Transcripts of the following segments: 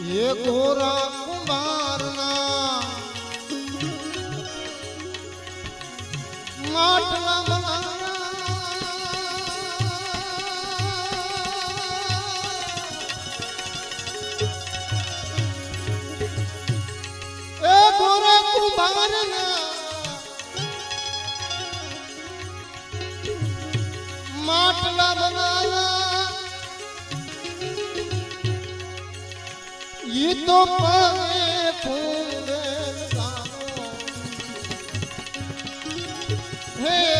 એ ગોરા કુમારના માટલા કુમારના માટલા બનાયા ઈ તો પગે ફૂલે. હે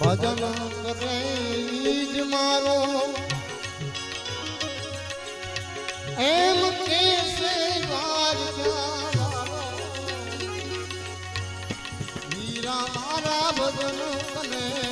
ભજન કરે જ મારો. એમ કે હીરા મારા ભજન કરે.